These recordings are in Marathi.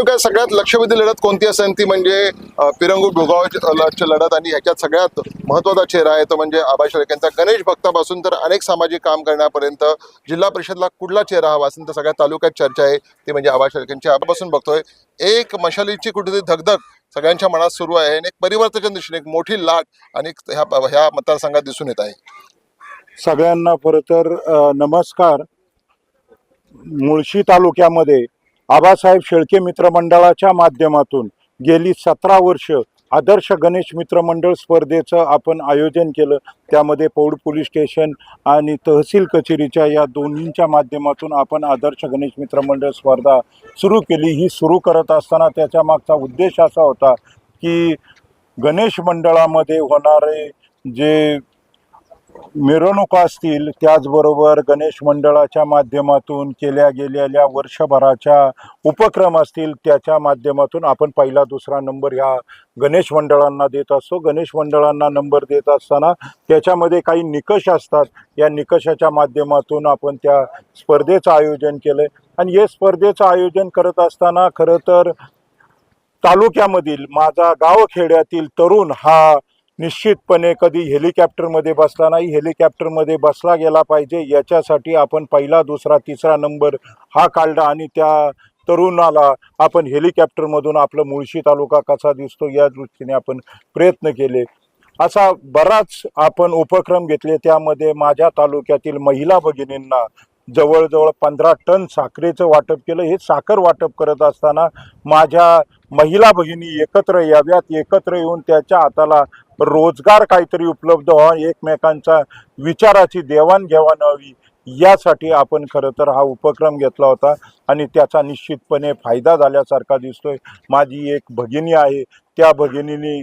तालुक्यात सगळ्यात लक्षवेधी लढत कोणती असेल ती म्हणजे पिरंगू गोगावची लढत आणि ह्याच्यात सगळ्यात महत्त्वाचा चेहरा आहे तो म्हणजे आबा शेळकेंचा गणेश भक्तापासून तर अनेक सामाजिक काम करण्यापर्यंत जिल्हा परिषदला कुठला चेहरा हवा असेल तर सगळ्या तालुक्यात चर्चा आहे ती म्हणजे आबा शेळकेंची आबापासून बघतोय. एक मशालीची कुठेतरी धगधग सगळ्यांच्या मनात सुरू आहे आणि एक परिवर्तनाच्या दिशेने एक मोठी लाट आणि ह्या ह्या मतदारसंघात दिसून येत आहे. सगळ्यांना खरं तर नमस्कार. मुळशी तालुक्यामध्ये आबासाहेब शेळके मित्रमंडळाच्या माध्यमातून गेली सतरा वर्ष आदर्श गणेश मित्रमंडळ स्पर्धेचं आपण आयोजन केलं. त्यामध्ये पौड पोलीस स्टेशन आणि तहसील कचेरीच्या या दोन्हींच्या माध्यमातून आपण आदर्श गणेश मित्रमंडळ स्पर्धा सुरू केली. ही सुरू करत असताना त्याच्या मागचा उद्देश असा होता की गणेश मंडळामध्ये होणारे जे मिरवणुका असतील त्याचबरोबर गणेश मंडळाच्या माध्यमातून केल्या गेलेल्या वर्षभराच्या उपक्रम असतील त्याच्या माध्यमातून आपण पहिला दुसरा नंबर ह्या गणेश मंडळांना देत असतो. गणेश मंडळांना नंबर देत असताना त्याच्यामध्ये काही निकष असतात. या निकषाच्या माध्यमातून आपण त्या स्पर्धेचं आयोजन केलं आणि हे स्पर्धेचं आयोजन करत असताना खरं तर तालुक्यामधील माझा गावखेड्यातील तरुण हा निश्चितपणे कधी हेलिकॉप्टरमध्ये बसला नाही हेलिकॉप्टरमध्ये बसला गेला पाहिजे. याच्यासाठी आपण पहिला दुसरा तिसरा नंबर हा काढला आणि त्या तरुणाला आपण हेलिकॉप्टरमधून आपलं मुळशी तालुका कसा दिसतो या दृष्टीने आपण प्रयत्न केले. असा बराच आपण उपक्रम घेतले. त्यामध्ये माझ्या तालुक्यातील महिला भगिनींना जवळजवळ पंधरा टन साखरेचं वाटप केलं. हे साखर वाटप करत असताना माझ्या महिला भगिनी एकत्र याव्यात एकत्र येऊन त्याच्या हाताला रोजगार काहीतरी उपलब्ध व्हावा एकमेकांचा विचाराची देवाणघेवाण व्हावी यासाठी आपण खरं तर हा उपक्रम घेतला होता आणि त्याचा निश्चितपणे फायदा झाल्यासारखा दिसतोय. माझी एक भगिनी आहे त्या भगिनीने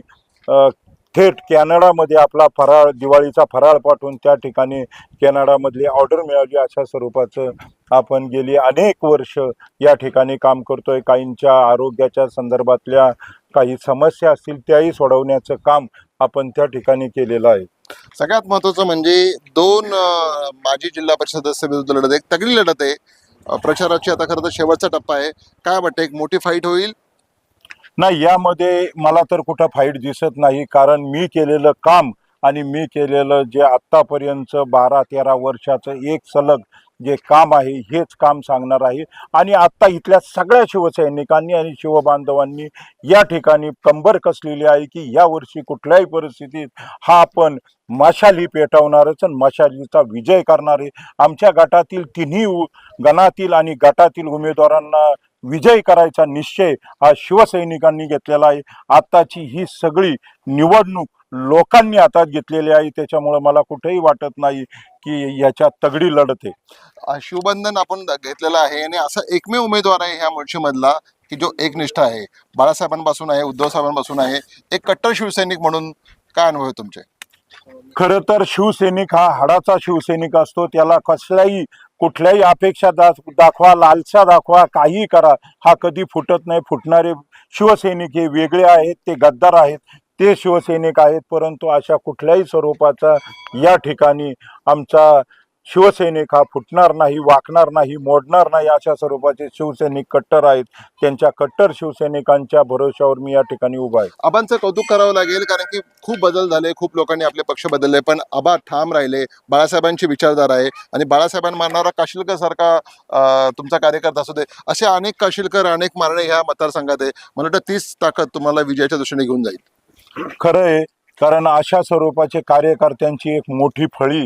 थेट कॅनडामध्ये आपला फराळ दिवाळीचा फराळ पाठवून त्या ठिकाणी कॅनडामधली ऑर्डर मिळाली. अशा स्वरूपाचं आपण गेली अनेक वर्ष या ठिकाणी काम करतोय. काहींच्या आरोग्याच्या संदर्भातल्या काही समस्या असतील त्याही सोडवण्याचं काम आपण त्या ठिकाणी केलेलं आहे. सगळ्यात महत्वाचं म्हणजे दोन माजी जिल्हा परिषद सदस्य विरुद्ध लढत आहे. एक तगडी लढत आहे. प्रचाराची आता खरं तर शेवटचा टप्पा आहे. काय वाटतं? एक मोठी फाईट होईल? नाही यामध्ये मला तर कुठं फाईट दिसत नाही कारण मी केलेलं काम आणि मी केलेलं जे आत्तापर्यंत बारा तेरा वर्षाचं एक सलग जे काम आहे हेच काम सांगणार आहे. आणि आत्ता इथल्या सगळ्या शिवसैनिकांनी आणि शिवबांधवांनी या ठिकाणी कंबर कसलेली आहे की यावर्षी कुठल्याही परिस्थितीत हा आपण मशाली पेटवणारच आणि मशालीचा विजय करणार. आहे आमच्या गटातील तिन्ही गणातील आणि गटातील उमेदवारांना विजय करायचा निश्चय हा शिवसैनिकांनी घेतलेला आहे. आत्ताची ही सगळी निवडणूक लोकांनी हातात घेतलेली आहे. त्याच्यामुळे मला कुठेही वाटत नाही की याच्यात तगडी लढत आहे. शिवबंधन आपण घेतलेलं आहे आणि असा एकमेव उमेदवार आहे ह्या मुळशीमधला की जो एकनिष्ठ आहे. बाळासाहेबांपासून आहे उद्धव साहेबांपासून आहे. एक कट्टर शिवसैनिक म्हणून काय अनुभव आहे तुमचे? खरं तर शिवसैनिक हा हाडाचा शिवसैनिक असतो. त्याला कसल्याही कुठल्याही अपेक्षा दा दाखवा लालसा दाखवा काही करा. हा कधी फुटत नाही. फुटणारे शिवसैनिक हे वेगळे आहेत ते गद्दार आहेत ते शिवसैनिक आहेत. परंतु अशा कुठल्याही स्वरूपाचा या ठिकाणी आमचा शिवसैनिक हा फुटणार नाही वाकणार नाही मोडणार नाही अशा स्वरूपाचे शिवसैनिक कट्टर आहेत. त्यांच्या कट्टर शिवसैनिकांच्या भरोश्यावर मी या ठिकाणी उभा आहे. आबांचं कौतुक करावं लागेल कारण की खूप बदल झाले खूप लोकांनी आपले पक्ष बदलले पण आबा ठाम राहिले बाळासाहेबांची विचारधारा आहे. आणि बाळासाहेबांना मारणारा काशिलकर सारखा तुमचा कार्यकर्ता असू दे असे अनेक काशिलकर अनेक मारणे ह्या मतदारसंघात आहे. मला वाटतं तीच ताकद तुम्हाला विजयाच्या दृष्टीने घेऊन जाईल. खरं आहे कारण अशा स्वरूपाचे कार्यकर्त्यांची एक मोठी फळी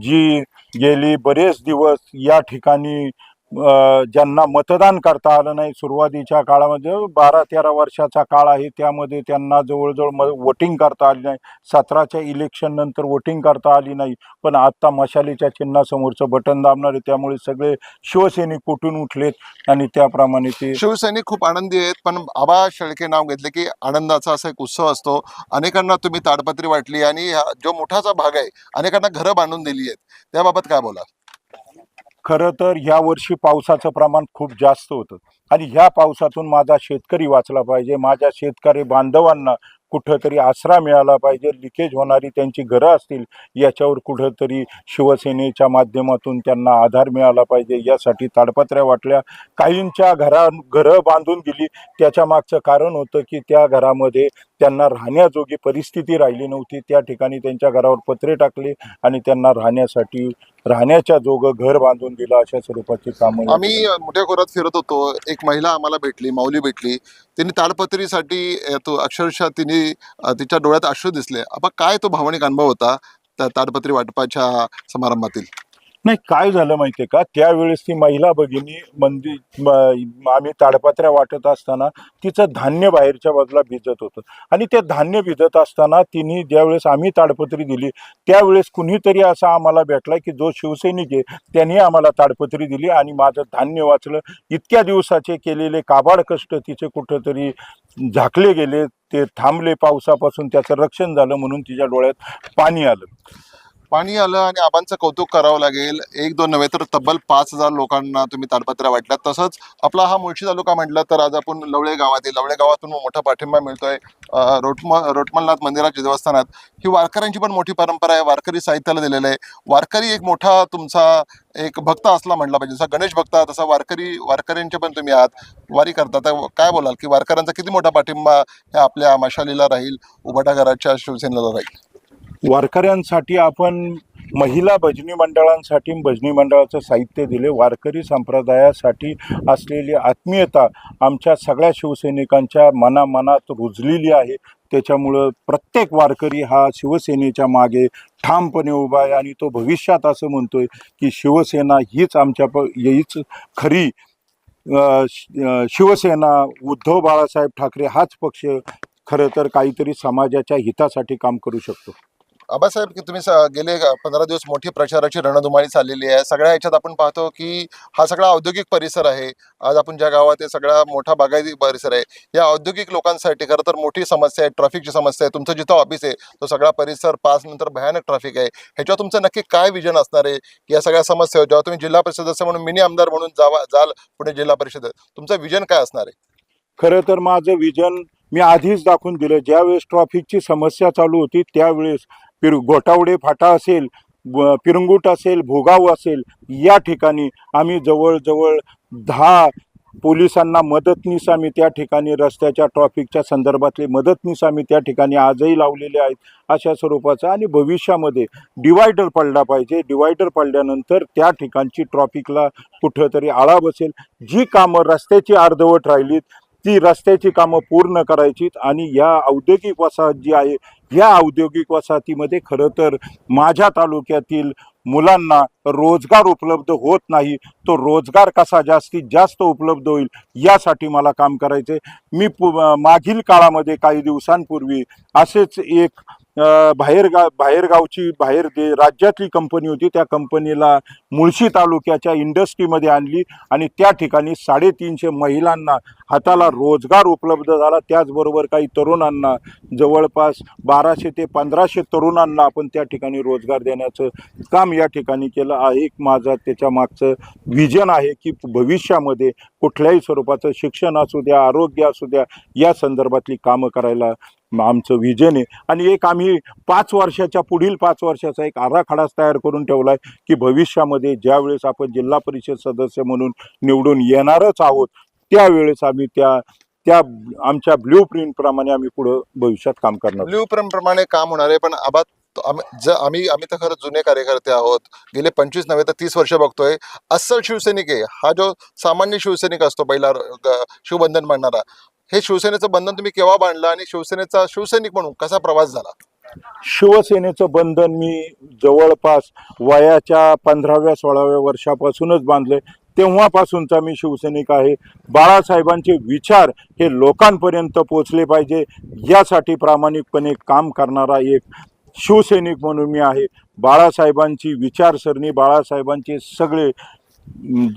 जी गेली बरेच दिवस या ठिकाणी ज्यांना मतदान करता आलं नाही सुरुवातीच्या काळामध्ये बारा तेरा वर्षाचा काळ आहे त्यामध्ये त्यांना जवळजवळ म वोटिंग करता आली नाही. सतराच्या इलेक्शन नंतर वोटिंग करता आली नाही. पण आत्ता मशालीच्या चिन्हासमोरचं बटन दाबणार आहे त्यामुळे सगळे शिवसैनिक कुठून उठलेत आणि त्याप्रमाणे ते शिवसैनिक खूप आनंदी आहेत पण आबा शेळके नाव घेतले की आनंदाचा असा एक उत्सव असतो. अनेकांना तुम्ही ताडपत्री वाटली आणि जो मोठाचा भाग आहे अनेकांना घरं बांधून दिली आहेत. त्याबाबत काय बोला खरं तर ह्या वर्षी पावसाचं प्रमाण खूप जास्त होतं. आणि ह्या पावसातून माझा शेतकरी वाचला पाहिजे. माझ्या शेतकरी बांधवांना कुठंतरी आसरा मिळाला पाहिजे. लिकेज होणारी त्यांची घरं असतील याच्यावर कुठंतरी शिवसेनेच्या माध्यमातून त्यांना आधार मिळाला पाहिजे. यासाठी ताडपत्र्या वाटल्या. काहींच्या घरा घरं बांधून दिली. त्याच्या मागचं कारण होतं की त्या घरामध्ये त्यांना राहण्याजोगी परिस्थिती राहिली नव्हती. त्या ठिकाणी त्यांच्या घरावर पत्रे टाकले आणि त्यांना राहण्यासाठी राहण्याच्या जोगं घर बांधून दिलं अशा स्वरूपाची कामं आम्ही मोठ्या खोऱ्यात फिरत होतो. एक महिला आम्हाला भेटली माऊली भेटली. तिने ताडपत्रीसाठी तो अक्षरशः तिने तिच्या डोळ्यात अश्रू दिसले. आपण काय तो भावनिक अनुभव होता त्या ताडपत्री वाटपाच्या समारंभातील? नाही काय झालं माहितीये का? त्यावेळेस ती महिला भगिनी मंदिर आम्ही ताडपत्र्या वाटत असताना तिचं धान्य बाहेरच्या बाजूला भिजत होतं. आणि ते धान्य भिजत असताना तिने ज्यावेळेस आम्ही ताडपत्री दिली त्यावेळेस कुणीतरी असा आम्हाला भेटला की जो शिवसैनिक आहे त्यांनी आम्हाला ताडपत्री दिली आणि माझं धान्य वाचलं. इतक्या दिवसाचे केलेले काबाड कष्ट तिचे कुठंतरी झाकले गेले ते थांबले पावसापासून त्याचं रक्षण झालं म्हणून तिच्या डोळ्यात पाणी आलं. पाणी आलं आणि आबांचं कौतुक करावं लागेल. एक दोन नव्हे तर तब्बल पाच हजार लोकांना तुम्ही ताडपत्र्या वाटल्या. तसंच आपला हा मुळशी तालुका म्हटलं तर आज आपण लवळे गावातील लवळे गावातून मोठा पाठिंबा मिळतोय. रोटम रोटमलनाथ मंदिराच्या देवस्थानात. ही वारकऱ्यांची पण मोठी परंपरा आहे. वारकरी साहित्याला दिलेलं आहे. वारकरी एक मोठा तुमचा एक भक्त असला म्हटला पाहिजे. जसा गणेश भक्त तसा वारकरी वारकऱ्यांचे पण तुम्ही आहात. वारी करता तर काय बोलाल की वारकऱ्यांचा किती मोठा पाठिंबा हे आपल्या मशालीला राहील उभाटा घराच्या शिवसेनेला राहील? वारकऱ्यांसाठी आपण महिला भजनी मंडळांसाठी भजनी मंडळाचं साहित्य दिले. वारकरी संप्रदायासाठी असलेली आत्मीयता आमच्या सगळ्या शिवसैनिकांच्या मनामनात रुजलेली आहे. त्याच्यामुळं प्रत्येक वारकरी हा शिवसेनेच्या मागे ठामपणे उभा आहे आणि तो भविष्यात असं म्हणतोय की शिवसेना हीच आमच्या प हीच खरी शिवसेना उद्धव बाळासाहेब ठाकरे हाच पक्ष खरं तर काहीतरी समाजाच्या हितासाठी काम करू शकतो. आबासाहेब की तुम्ही गेले पंधरा दिवस मोठी प्रचाराची रणधुमाळी चाललेली आहे. सगळ्या ह्याच्यात आपण पाहतो की हा सगळा औद्योगिक परिसर आहे. आज आपण ज्या गावात आहे सगळा मोठा बागायती परिसर आहे. या औद्योगिक लोकांसाठी खरं तर मोठी समस्या आहे ट्रॅफिकची समस्या आहे. तुमचं जिथं ऑफिस आहे तो सगळा परिसर पाच नंतर भयानक ट्रॅफिक आहे. ह्याच्यावर तुमचं नक्की काय विजन असणार आहे? या सगळ्या समस्या जेव्हा तुम्ही जिल्हा परिषद असं म्हणून मिनी आमदार म्हणून जावा जाल पुणे जिल्हा परिषद तुमचं विजन काय असणार आहे? खरं तर माझं विजन मी आधीच दाखवून दिलं ज्यावेळेस ट्रॉफिकची समस्या चालू होती त्यावेळेस पिर गोटावडे फाटा असेल ब- पिरंगुट असेल भोगाव असेल या ठिकाणी आम्ही जवळजवळ दहा पोलिसांना मदतनीस आम्ही त्या ठिकाणी रस्त्याच्या ट्रॉफिकच्या संदर्भातले मदतनीस आम्ही त्या ठिकाणी आजही लावलेले आहेत अशा स्वरूपाचं. आणि भविष्यामध्ये डिवायडर पडला पाहिजे. डिवायडर पडल्यानंतर त्या ठिकाणची ट्रॉफिकला कुठंतरी आळा बसेल. जी कामं रस्त्याची अर्धवट राहिलीत ती रस्त्याची कामं पूर्ण करायचीत आणि या औद्योगिक वसाहत जी आहे या औद्योगिक वसाहतीमध्ये खरं तर माझ्या तालुक्यातील मुलांना रोजगार उपलब्ध होत नाही. तो रोजगार कसा जास्तीत जास्त उपलब्ध होईल यासाठी मला काम करायचे मी पु मागील काळामध्ये काही दिवसांपूर्वी असेच एक अ, बाहेरगा बाहेरगावची बाहेर दे राज्यातली कंपनी होती त्या कंपनीला मुळशी तालुक्याच्या इंडस्ट्रीमध्ये आणली आणि त्या ठिकाणी साडेतीनशे महिलांना हाताला रोजगार उपलब्ध झाला. त्याचबरोबर काही तरुणांना जवळपास बाराशे ते पंधराशे तरुणांना आपण त्या ठिकाणी रोजगार देण्याचं काम या ठिकाणी केलं आहे. एक माझा त्याच्या मागचं विजन आहे की भविष्यामध्ये कुठल्याही स्वरूपाचं शिक्षण असू द्या आरोग्य असू द्या या संदर्भातली कामं करायला आमचं विजन आहे. आणि एक आम्ही पाच वर्षाच्या पुढील पाच वर्षाचा एक आराखडाच तयार करून ठेवला आहे की भविष्यामध्ये ज्यावेळेस आपण जिल्हा परिषद सदस्य म्हणून निवडून येणारच आहोत त्यावेळेस आम्ही त्या त्या आमच्या ब्ल्यू प्रिंट प्रमाणे आम्ही पुढं भविष्यात काम करणार. ब्ल्यू प्रमाणे काम होणार आहे पण आबा आम्ही आम्ही तर खरं जुने कार्यकर्ते आहोत. गेले पंचवीस नव्हे तर तीस वर्ष बघतोय. अस्सल शिवसैनिक आहे. हा जो सामान्य शिवसैनिक असतो पहिला शिवबंधन म्हणणारा हे शिवसेनेचं बंधन तुम्ही केव्हा बांधलं आणि शिवसेनेचा शिवसैनिक म्हणून कसा प्रवास झाला? शिवसेनेचं बंधन मी जवळपास वयाच्या पंधराव्या सोळाव्या वर्षापासूनच बांधले तेव्हापासूनचा मी शिवसैनिक आहे. बाळासाहेबांचे विचार हे लोकांपर्यंत पोचले पाहिजे. यासाठी प्रामाणिकपणे काम करणारा एक शिवसैनिक म्हणून मी आहे. बाळासाहेबांची विचारसरणी बाळासाहेबांचे सगळे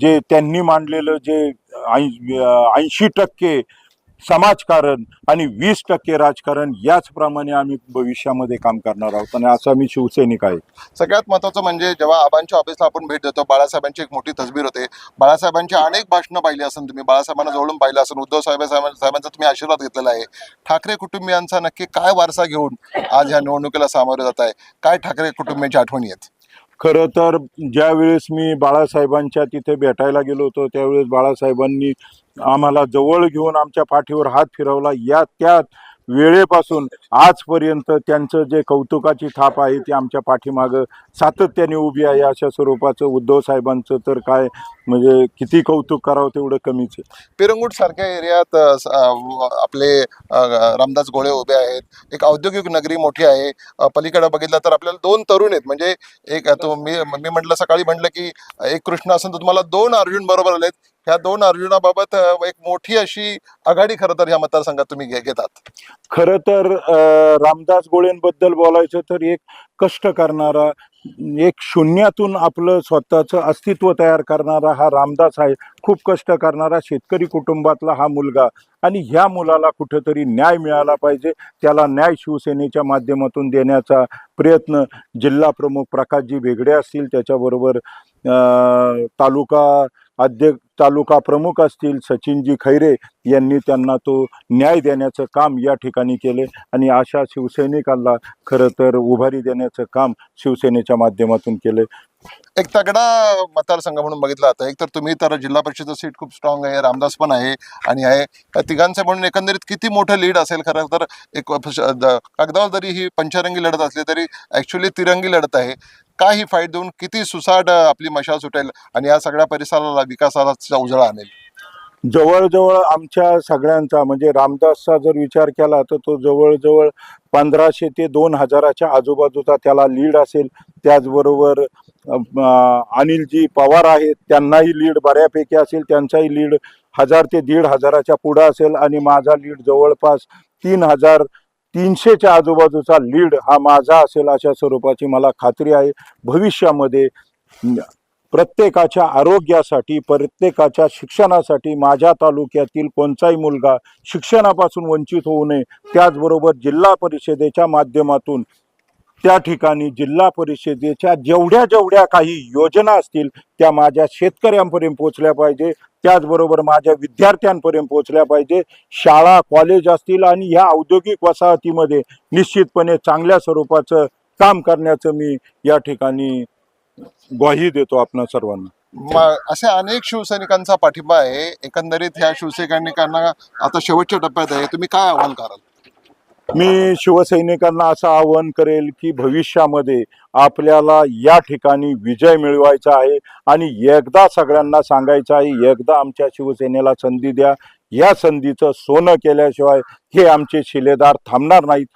जे त्यांनी मांडलेलं जे ऐंशी टक्के समाजकारण आणि वीस टक्के राजकारण याचप्रमाणे आम्ही भविष्यामध्ये काम करणार आहोत आणि असं आम्ही शिवसैनिक आहे. सगळ्यात महत्वाचं म्हणजे जेव्हा आबांच्या ऑफिसला आपण भेट देतो बाळासाहेबांची एक मोठी तसबीर होते. बाळासाहेबांची अनेक भाषणं पाहिली असेल तुम्ही बाळासाहेबांना जवळून पाहिलं असेल उद्धव साहेब साहेबांचा तुम्ही आशीर्वाद घेतलेला आहे. ठाकरे कुटुंबियांचा नक्की काय वारसा घेऊन आज ह्या निवडणुकीला सामोरे जात आहे काय ठाकरे कुटुंबियांची आठवणी आहेत? खरं तर ज्यावेळेस मी बाळासाहेबांच्या तिथे भेटायला गेलो होतो त्यावेळेस बाळासाहेबांनी आम्हाला जवळ घेऊन आमच्या पाठीवर हात फिरवला. या त्यात वेळेपासून आजपर्यंत त्यांचं जे कौतुकाची थाप आहे ती आमच्या पाठीमागं सातत्याने उभी आहे. अशा स्वरूपाचं उद्धव साहेबांचं तर काय म्हणजे किती कौतुक करावं तेवढं कमीच आहे. पिरंगुट सारख्या एरियात आपले रामदास गोळे उभे आहेत. एक औद्योगिक नगरी मोठी आहे. पलीकडे बघितलं तर आपल्याला दोन तरुण आहेत. म्हणजे एक तो मी मी म्हटलं सकाळी म्हटलं की एक कृष्ण असून तर तुम्हाला दोन अर्जुन बरोबर आलेत. ह्या दोन अर्जुनाबाबत एक मोठी अशी आघाडी खरं तर ह्या मतदारसंघात तुम्ही घे- घेतात. खरं तर रामदास गोळेंबद्दल बोलायचं तर एक कष्ट करणारा एक शून्यातून आपलं स्वतःचं अस्तित्व तयार करणारा हा रामदास आहे. खूप कष्ट करणारा शेतकरी कुटुंबातला हा मुलगा आणि ह्या मुलाला कुठेतरी न्याय मिळाला पाहिजे. त्याला न्याय शिवसेनेच्या माध्यमातून देण्याचा प्रयत्न जिल्हा प्रमुख प्रकाशजी वेगळे असतील त्याच्याबरोबर तालुका अध्यक्ष तालुका प्रमुख असतील सचिनजी खैरे यांनी त्यांना तो न्याय देण्याचं काम या ठिकाणी केले आणि अशा शिवसैनिकांना खरं तर उभारी देण्याचं काम शिवसेनेच्या माध्यमातून केले. एक तगडा मतदारसंघ म्हणून बघितला आता एक तर तुम्ही तर जिल्हा परिषद सीट खूप स्ट्रॉंग आहे रामदास पण आहे आणि आहे. या तिघांचं म्हणून एकंदरीत किती मोठं लीड असेल खरं तर एक कागदावर जरी ही पंचरंगी लढत असली तरी ॲक्च्युली तिरंगी लढत आहे. काही फाईट देऊन किती सुसाट आपली मशाल सुटेल आणि या सगळ्या परिसराला विकासाला उजळा आणेल. जवळजवळ आमच्या सगळ्यांचा म्हणजे रामदासचा जर विचार केला तर तो जवळजवळ पंधराशे ते दोन हजाराच्या आजूबाजूचा त्याला लीड असेल. त्याचबरोबर अनिलजी पवार आहेत त्यांनाही लीड बऱ्यापैकी असेल त्यांचाही लीड हजार ते दीड हजाराच्या पुढं असेल आणि माझा लीड जवळपास तीन हजार तीनशेच्या आजूबाजूचा लीड हा माझा असेल अशा स्वरूपाची मला खात्री आहे. भविष्यामध्ये प्रत्येकाच्या आरोग्यासाठी प्रत्येकाच्या शिक्षणासाठी माझ्या तालुक्यातील कोणताही मुलगा शिक्षणापासून वंचित होऊ नये. त्याचबरोबर जिल्हा परिषदेच्या माध्यमातून त्या ठिकाणी जिल्हा परिषदेच्या जेवढ्या जेवढ्या काही योजना असतील त्या माझ्या शेतकऱ्यांपर्यंत पोचल्या पाहिजे. त्याचबरोबर माझ्या विद्यार्थ्यांपर्यंत पोचल्या पाहिजे. शाळा कॉलेज असतील आणि ह्या औद्योगिक वसाहतीमध्ये निश्चितपणे चांगल्या स्वरूपाचं काम करण्याचं मी या ठिकाणी ग्वाही देतो आपणा सर्वांना. असे अनेक शिवसैनिकांचा पाठिंबा आहे. एकंदरीत ह्या शिवसैनिकांना आता शेवटच्या टप्प्यात आहे. तुम्ही काय आव्हान कराल? मी शिवसैनिकांना असं आवाहन करेल की भविष्यामध्ये आपल्याला या ठिकाणी विजय मिळवायचा आहे आणि एकदा सगळ्यांना सांगायचं आहे एकदा आमच्या शिवसेनेला संधी द्या. या संधीचं सोनं केल्याशिवाय हे आमचे शिलेदार थांबणार नाहीत.